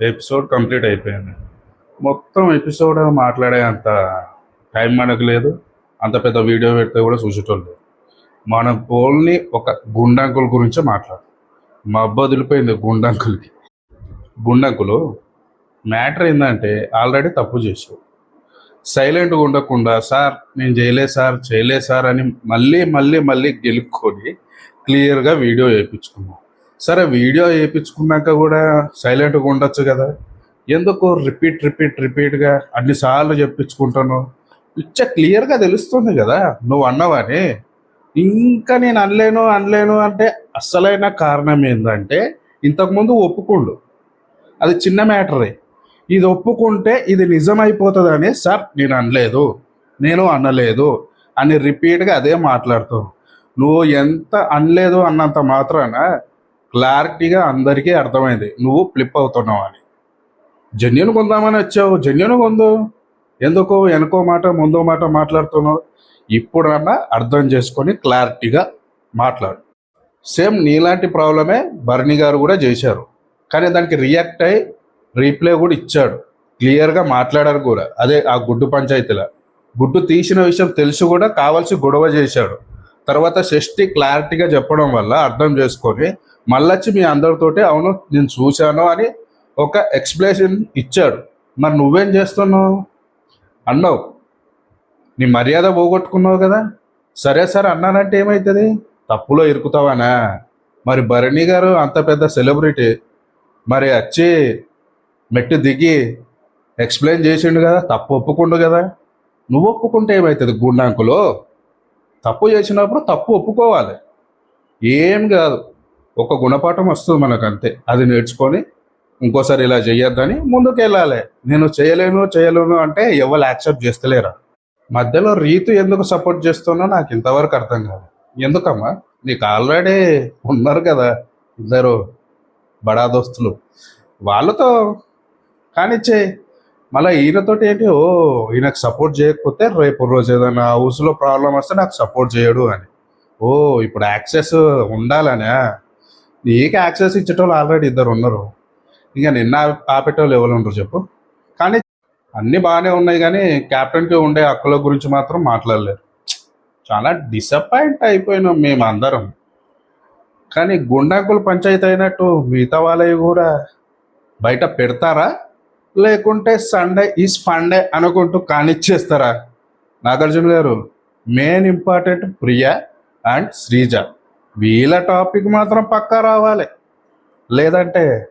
Episode complete అయిపోయింది. మొత్తం episode మాట్లాడే అంత టైం మనకు లేదు. అంత పెద్ద వీడియో పెడితే కూడా చూసేటోళ్ళు లేదు మనం ఓన్లీ ఒక గుండంకుల గురించే మాట్లాడు మా అబ్బ వదిలిపోయింది గుండంకులకి గుండంకులు మ్యాటర్ ఏంటంటే ఆల్రెడీ తప్పు చేసావు సైలెంట్గా ఉండకుండా సార్ నేను చేయలేదు సార్ చేయలేదు సార్ అని మళ్ళీ మళ్ళీ మళ్ళీ గెలుక్కొని క్లియర్గా వీడియో వేయించుకున్నాం. సరే వీడియో వేయించుకున్నాక కూడా సైలెంట్గా ఉండొచ్చు కదా. ఎందుకు రిపీట్ రిపీట్ రిపీట్గా అన్నిసార్లు చెప్పించుకుంటాను? పిచ్చ క్లియర్గా తెలుస్తుంది కదా నువ్వు అన్నవని. ఇంకా నేను అనలేను అనలేను అంటే అస్సలైన కారణం ఏంటంటే ఇంతకుముందు ఒప్పుకుండు. అది చిన్న మ్యాటరే ఇది ఒప్పుకుంటే ఇది నిజమైపోతుందని సార్ నేను అనలేదు. నేను అనలేదు. అని రిపీట్గా అదే మాట్లాడుతావు. నువ్వు ఎంత అనలేదు అన్నంత మాత్రాన క్లారిటీగా అందరికీ అర్థమైంది. నువ్వు ఫ్లిప్ అవుతున్నావు అని. జన్యును కొందామని వచ్చావు. జన్యును కొందు. ఎందుకు? వెనకో మాట ముందో మాట మాట్లాడుతున్నావు. ఇప్పుడన్నా అర్థం చేసుకొని క్లారిటీగా మాట్లాడు. సేమ్ నీలాంటి ప్రాబ్లమే భరణి గారు కూడా చేశారు. కానీ దానికి రియాక్ట్ అయ్యి రీప్లే కూడా ఇచ్చాడు. క్లియర్గా మాట్లాడారు కూడా. అదే ఆ గుడ్డు పంచాయతీలో. గుడ్డు తీసిన విషయం తెలిసి కూడా కావాల్సి గొడవ చేశాడు. తర్వాత షష్ఠి క్లారిటీగా చెప్పడం వల్ల అర్థం చేసుకొని మళ్ళొచ్చి మీ అందరితోటి అవును నేను చూశాను అని ఒక ఎక్స్ప్లెనేషన్ ఇచ్చాడు. మరి నువ్వేం చేస్తున్నావు? అన్నావు. నీ మర్యాద పోగొట్టుకున్నావు కదా? సరే సరే అన్నానంటే ఏమవుతుంది తప్పులో ఇరుకుతావానా? మరి భరణి గారు అంత పెద్ద సెలబ్రిటీ మరి వచ్చి మెట్టు దిగి ఎక్స్ప్లెయిన్ చేసిండు కదా తప్పు ఒప్పుకుండు కదా. నువ్వు ఒప్పుకుంటే ఏమవుతుంది గుండాంకులో? తప్పు చేసినప్పుడు తప్పు ఒప్పుకోవాలి. ఏం కాదు. ఒక గుణపాఠం వస్తుంది మనకు అంతే అది నేర్చుకొని ఇంకోసారి ఇలా చేయొద్దని ముందుకు వెళ్ళాలి నేను చేయలేను చేయలేను అంటే ఎవరు యాక్సెప్ట్ చేస్తలేరా? మధ్యలో రీతు ఎందుకు సపోర్ట్ చేస్తున్నా నాకు ఇంతవరకు అర్థం కాదు. ఎందుకమ్మా? నీకు ఆల్రెడీ ఉన్నారు కదా ఇద్దరు బడా దోస్తులు. వాళ్ళతో కానిచ్చే మళ్ళీ ఈయనతోటి ఏంటి? ఓ ఈయనకు సపోర్ట్ చేయకపోతే రేపు రోజు ఏదైనా హౌస్లో ప్రాబ్లం వస్తే నాకు సపోర్ట్ చేయడు అని. ఓ ఇప్పుడు యాక్సెస్ ఉండాలనే. నీకు యాక్సెస్ ఇచ్చేటోళ్ళు ఆల్రెడీ ఇద్దరు ఉన్నారు. ఇక నిన్న ఆపేటోళ్ళు ఎవరు ఉండరు చెప్పు. కానీ అన్నీ బాగానే ఉన్నాయి కానీ కెప్టెన్కి ఉండే హక్కుల గురించి మాత్రం మాట్లాడలేరు. చాలా డిసప్పాయింట్ అయిపోయినాం మేము అందరం కానీ గుండాకులు పంచాయతీ అయినట్టు మిగతా వాళ్ళవి కూడా బయట పెడతారా? లేకుంటే సండే ఈజ్ ఫండే అనుకుంటూ కానిచ్చేస్తారా? Nagarjuna garu main important Priya and Sreeja. వీళ్ళ టాపిక్ మాత్రం పక్కా రావాలి. లేదంటే